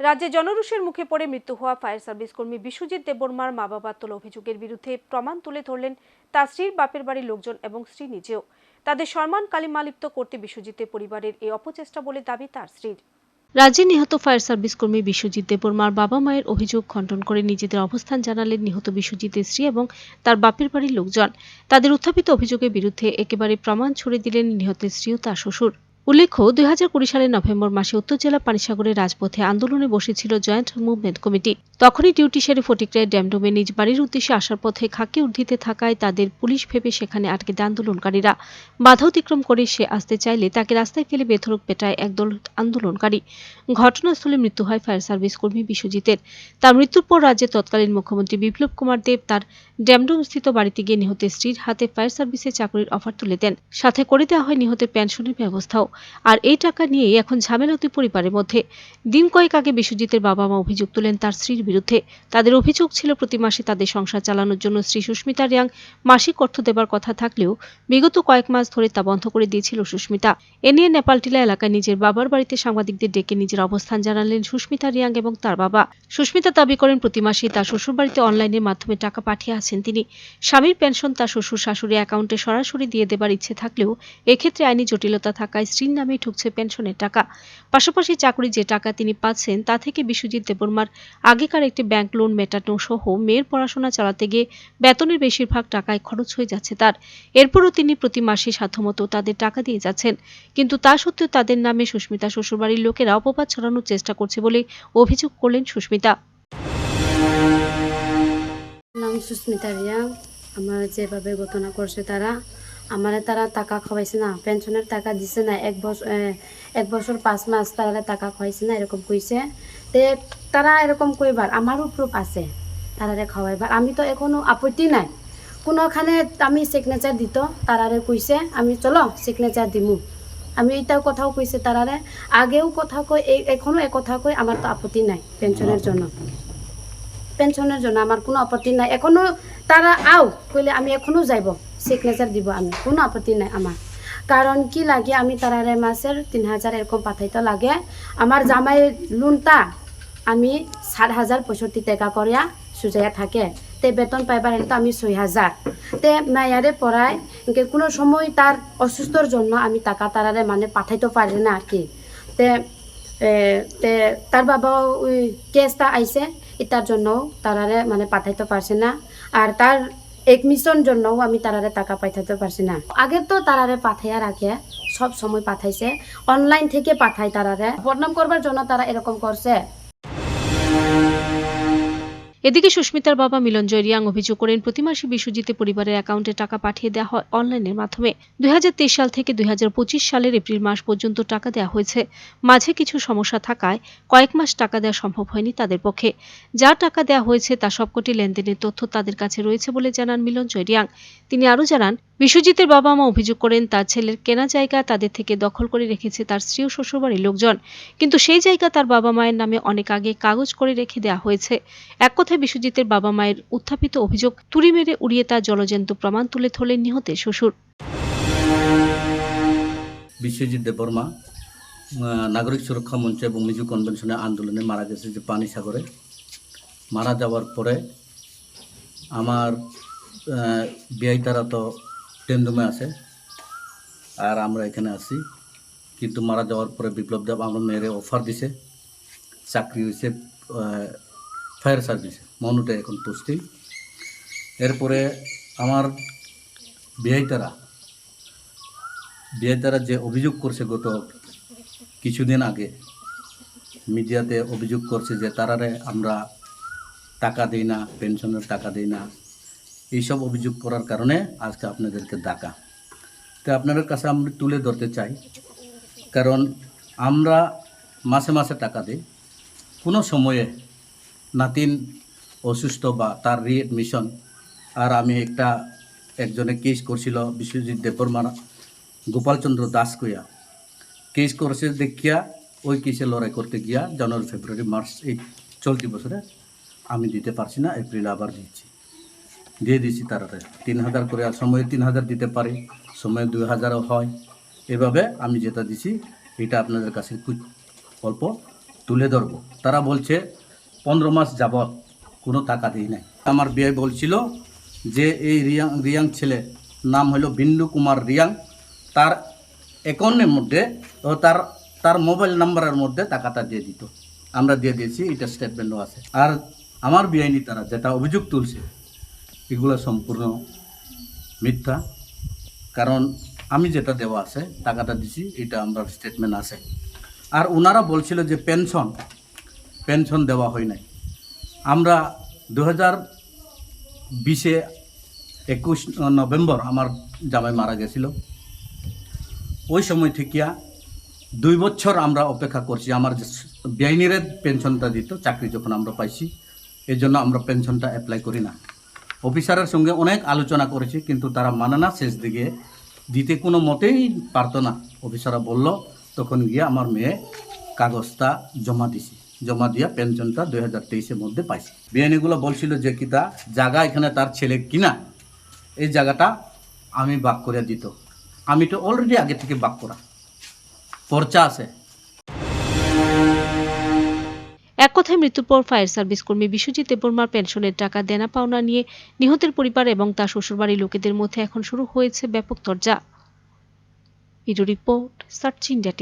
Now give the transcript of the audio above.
রাজ্যে জনরোষের মুখে পড়ে মৃত্যু হওয়া ফায়ার সার্ভিস কর্মী বিশ্বজিৎ দেববর্মার মা বাবার তোলা অভিযোগের বিরুদ্ধে প্রমাণ তুলে ধরলেন তার স্ত্রীর বাপের বাড়ির লোকজন এবং স্ত্রী নিজেও। তাদের সম্মান কালিমালিপ্ত করতে বিশ্বজিতের পরিবারের এই অপচেষ্টা বলে দাবি তার স্ত্রীর। রাজ্যে নিহত ফায়ার সার্ভিস কর্মী বিশ্বজিৎ দেববর্মার বাবা মায়ের অভিযোগ খণ্ডন করে নিজেদের অবস্থান জানালেন নিহত বিশ্বজিতের স্ত্রী এবং তার বাপের বাড়ির লোকজন। তাদের উত্থাপিত অভিযোগের বিরুদ্ধে একেবারে প্রমাণ ছড়ে দিলেন নিহতের স্ত্রী ও তার শ্বশুর। উল্লেখ্য, দুই হাজার কুড়ি সালের নভেম্বর মাসে উত্তর জেলা পানিসাগরের রাজপথে আন্দোলনে বসেছিল জয়েন্ট মুভমেন্ট কমিটি। তখনই ডিউটি সেরে ফটিকরায় ড্যামডোমে নিজ বাড়ির উদ্দেশ্যে আসার পথে খাকি উর্ধিতে থাকায় তাদের পুলিশ ভেবে সেখানে আটকে দেয় আন্দোলনকারীরা। বাধা অতিক্রম করে সে আসতে চাইলে তাকে রাস্তায় ফেলে বেধরক পেটায় একদল আন্দোলনকারী। ঘটনাস্থলে মৃত্যু হয় ফায়ার সার্ভিস কর্মী বিশ্বজিতের। তার মৃত্যুর পর রাজ্যের তৎকালীন মুখ্যমন্ত্রী বিপ্লব কুমার দেব তার ড্যামডোম স্থিত বাড়িতে গিয়ে নিহতের স্ত্রীর হাতে ফায়ার সার্ভিসে চাকরির অফার তুলে দেন। সাথে করে দেওয়া হয় নিহতের পেনশনের ব্যবস্থাও। আর এই টাকা নিয়েই এখন ঝামেলা পরিবারের মধ্যে। দিন কয়েক আগে বিশ্বজিতের বাবা মা অভিযোগ তোলেন, তার স্ত্রীর বিরুদ্ধে। তাদের অভিযোগ ছিল, প্রতি মাসে তাদের সংসার চালানোর জন্য স্ত্রী সুস্মিতা রিয়াং মাসিক অর্থ দেবার কথা থাকলেও বিগত কয়েক মাস ধরে তা বন্ধ করে দিয়েছিল সুস্মিতা। এ নিয়ে নেপালটিলা এলাকায় নিজের বাবার বাড়িতে সাংবাদিকদের ডেকে নিজের অবস্থান জানালেন সুস্মিতা রিয়াং এবং তার বাবা। সুস্মিতা দাবি করেন, প্রতি মাসে তার শ্বশুরবাড়িতে অনলাইনের মাধ্যমে টাকা পাঠিয়ে আছেন তিনি। স্বামীর পেনশন তার শ্বশুর শাশুড়ি অ্যাকাউন্টে সরাসরি দিয়ে দেবার ইচ্ছে থাকলেও এক্ষেত্রে আইনি জটিলতা থাকায় স্ত্রীর নামেই ঠুকছে পেনশনের টাকা। পাশাপাশি চাকরি যে টাকা তিনি পাচ্ছেন তা থেকে বিশ্বজিৎ দেববর্মার আগেকার একটি ব্যাংক লোন মেটানো সহ মেয়ের পড়াশোনা চালাতে গিয়ে বেতনের বেশিরভাগ টাকায় খরচ হয়ে যাচ্ছে তার। এরপরও তিনি প্রতি মাসে সাধ্যমতো তাদের টাকা দিয়ে যাচ্ছেন। কিন্তু তা সত্ত্বেও তাদের নামে সুস্মিতা শ্বশুরবাড়ির লোকেরা অপবাদ ছড়ানোর চেষ্টা করছে বলে অভিযোগ করলেন সুস্মিতা। নাম সুস্মিতা রিয়া। আমার যেভাবে ঘটনা করছে তারা আমার তারা টাকা খাওয়াইছে না। পেনশনের টাকা দিছে না, এক বছর এক বছর পাঁচ মাস তারা টাকা খাওয়াইছে না, এরকম কইছে তে তারা এরকম কইবার আমারও প্রুফ আছে তারারে খাওয়াইবার আমি তো এখনও আপত্তি নাই। কোনোখানে আমি সিগনেচার দিত তারারে কইছে আমি চলো সিগনেচার দিমু। আমি এইটাও কথাও কইছে তারারে আগেও কথা কই এখনও এ কথা কই আমার তো আপত্তি নাই পেনশনের জন্য। পেনশনের জন্য আমার কোনো আপত্তি নাই। এখনও তারা আও, কইলে আমি এখনও যাইব। সিগনেচার দিব আমি, কোনো আপত্তি নাই আমার কারণ কি লাগে, আমি তারারে মাসের তিন হাজার এরকম পাঠাইতে লাগে। আমার জামাই লোনটা আমি সাত হাজার পঁয়ষট্টি টাকা করিয়া সুজাইয়া থাকে। তে বেতন পাইবার তো আমি ছয় হাজার তে মায়ারে পড়ায় কোনো সময় তার অসুস্থর জন্য আমি টাকা তারারে মানে পাঠাইতে পারি না আর কি। তে তে তার বাবা ওই কেসটা আইছে এটার জন্য তারারে মানে পাঠাইতে পারছে না। আর তার এডমিশন জন্যও আমি তারারে টাকা পাঠাইতে পারছি না। আগে তো তারারে পাঠাইয়া রাখে সব সময় পাঠাইছে। অনলাইন থেকে পাঠায় তারারে। বদনাম করবার জন্য তারা এরকম করছে। এদিকে সুস্মিতার বাবা মিলনজয় রিয়াং অভিযোগ করেন, প্রতি মাসে বিশ্বজিতের পরিবারের অ্যাকাউন্টে টাকা পাঠিয়ে দেওয়া হয় অনলাইনের মাধ্যমে। দুই হাজার তেইশ সাল থেকে দুই হাজার পঁচিশ সালের এপ্রিল মাস পর্যন্ত টাকা দেওয়া হয়েছে। মাঝে কিছু সমস্যা থাকায় কয়েক মাস টাকা দেওয়া সম্ভব হয়নি তাদের পক্ষে। যা টাকা দেওয়া হয়েছে তা সবকটি লেনদেনের তথ্য তাদের কাছে রয়েছে বলে জানান মিলনজয় রিয়াং। তিনি আরও জানান বিশ্বজিতের বাবা মা অভিযোগ করেন, তার ছেলের কেনা জায়গা তাদের থেকে দখল করে রেখেছে তার স্ত্রী ও শ্বশুরবাড়ির লোকজন। কিন্তু সেই জায়গা তার বাবা মায়ের নামে অনেক আগে কাগজ করে রেখে দেওয়া হয়েছে। এক কথায় বিশ্বজিতের বাবা মায়ের উত্থাপিত অভিযোগ, তুড়ি মেরে উড়িয়ে তার জলজন্ত প্রমাণ তুলে ধরলেন নিহতের শ্বশুর। বিশ্বজিৎ দেববর্মা নাগরিক সুরক্ষা মঞ্চ এবং মিজু কনভেনশনে আন্দোলনে মারা গেছে যে পানি সাগরে মারা যাওয়ার পরে আমার বিআই তারা তো টেন্ডুমে আছে। আর আমরা এখানে আছি। কিন্তু মারা যাওয়ার পরে বিপ্লব দেব আমার মেয়েরে অফার দিছে। চাকরি হয়েছে ফায়ার সার্ভিসে মনুটে এখন পোস্টিং এরপরে আমার বিআই তারা বিয়ে তারা যে অভিযোগ করছে গত কিছুদিন আগে, মিডিয়াতে অভিযোগ করছে যে তারারে আমরা টাকা দিই না, পেনশনের টাকা দিই না। এইসব অভিযোগ করার কারণে আজকে আপনাদেরকে ডাকা। তো আপনাদের কাছে আমি তুলে ধরতে চাই, কারণ আমরা মাসে মাসে টাকা দিই। কোনো সময়ে নাতিন অসুস্থ বা তার রিএডমিশন আর আমি একটা একজনে কেস করছিল বিশ্বজিৎ দেববর্মার, গোপালচন্দ্র দাস কইয়া। কেস করেছে দেখিয়া, ওই কেসে লড়াই করতে গিয়া জানুয়ারি, ফেব্রুয়ারি, মার্চ এই চলতি বছরে আমি দিতে পারছি না, এপ্রিলে আবার দিচ্ছি। দিয়ে দিচ্ছি তারাতে তিন হাজার করে আর সময়ে তিন হাজার দিতে পারি, সময়ে দুই হাজারও হয়। এভাবে আমি যেটা দিছি, এটা আপনাদের কাছে অল্প তুলে ধরবো। তারা বলছে, পনেরো মাস যাবৎ কোনো টাকা দিই নাই। আমার বিয়ে বলছিল যে, এই রিয়াং রিয়াং ছেলে, নাম হলো বিন্দু কুমার রিয়াং। তার অ্যাকাউন্টের মধ্যে তার তার মোবাইল নাম্বারের মধ্যে টাকাটা দিয়ে দিত। আমরা দিয়ে দিয়েছি, এটা স্টেটমেন্টও আছে। আর আমার বিআইনি তারা যেটা অভিযোগ তুলছে এগুলো সম্পূর্ণ মিথ্যা। কারণ আমি যেটা দেওয়া আছে, টাকাটা দিছি, এটা আমার স্টেটমেন্ট আছে। আর ওনারা বলছিল যে পেনশন পেনশন দেওয়া হয় নাই। আমরা দু হাজার বিশে একুশ নভেম্বর আমার জামাই মারা গেছিল। ওই সময় থেকে দুই বছর আমরা অপেক্ষা করছি, আমার বেআইনিরে পেনশনটা দিত, চাকরি যখন আমরা পাইছি এই জন্য আমরা পেনশনটা অ্যাপ্লাই করি না। অফিসারের সঙ্গে অনেক আলোচনা করেছি, কিন্তু তারা মানে না শেষ দিকে। দিতে কোনো মতেই পারতো না। অফিসাররা বলল, তখন গিয়ে আমার মেয়ে কাগজটা জমা দিছি। জমা দিয়া পেনশনটা দুই হাজার তেইশের মধ্যে পাইছি। বিয়ানিগুলো বলছিল যে, কিতা, জায়গা এখানে তার ছেলে কিনা? এই জায়গাটা আমি বাক করে দিত। আমি তো অলরেডি আগে থেকে বাক করা। পর্চা আছে। এক কথায় মৃত্যুর পর ফায়ার সার্ভিস কর্মী বিশ্বজিৎ দেববর্মার পেনশনের টাকা দেনা পাওনা নিয়ে নিহতের পরিবার এবং তার শ্বশুরবাড়ির লোকেদের মধ্যে এখন শুরু হয়েছে ব্যাপক তর্জা। Report, search India